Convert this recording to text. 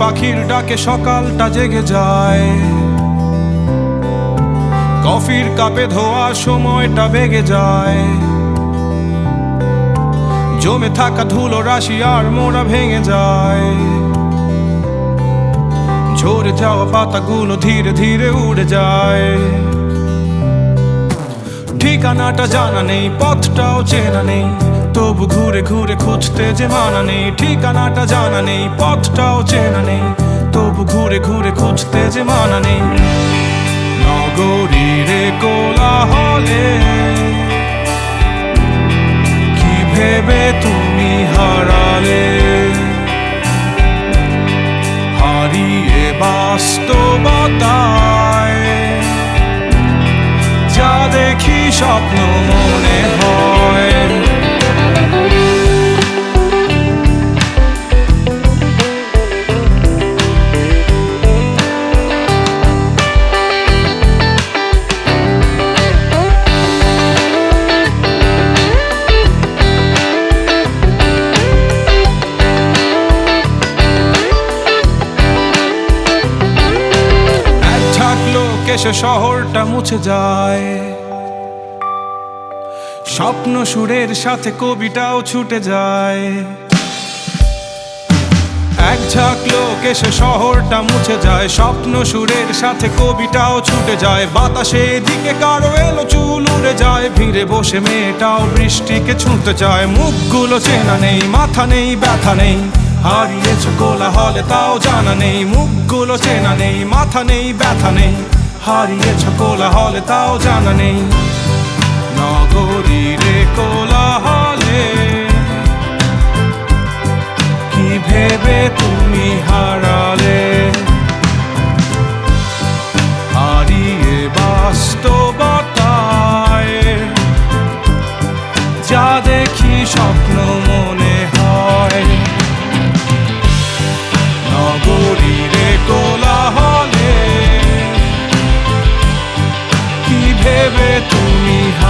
পাখির ডাকে সকালটা জেগে যায়। কফির কাপে ধোয়া সময়টা বেগে যায়। জমে থাকা ধুলো রাশি আর মোড়া ভেঙে যায়। ঝরে যাওয়া পাতাগুলো ধীরে ধীরে উড়ে যায়। ঠিকানাটা জানা নেই, পথটাও চেনা নেই। তবু ঘুরে ঘুরে খুঁজতে যে মানা নেই, ঠিকানাটা জানা নেই, পথটাও চেনা নেই। তবু ঘুরে ঘুরে খুঁজতে যে মানা নেই। নগরীরে কোলাহলে এসে শহরটা মুছে যায়। স্বপ্ন সুরের সাথে কবিটাও ছুটে যায়। এক ঝাঁক লোক এসে শহরটা মুছে যায়। স্বপ্ন সুরের সাথে কবিটাও ছুটে যায়। বাতাসে দিকে কারও এলো চুল উড়ে যায়। ভিড়ে বসে মেয়েটাও বৃষ্টিকে ছুঁতে চায়। মুখগুলো চেনা নেই, মাথা নেই, ব্যথা নেই। হারিয়েছ গোলা হলে তাও জানা নেই। মুখগুলো চেনা নেই, মাথা নেই, ব্যথা নেই। হারিয়ে হারিয়েছ কোলাহলে, তাও জানা নেই। নগরীর কোলাহলে। কি ভেবে তুমি হারালে? হারিয়ে বাস্তবতায়। যা দেখি স্বপ্ন Deve tu me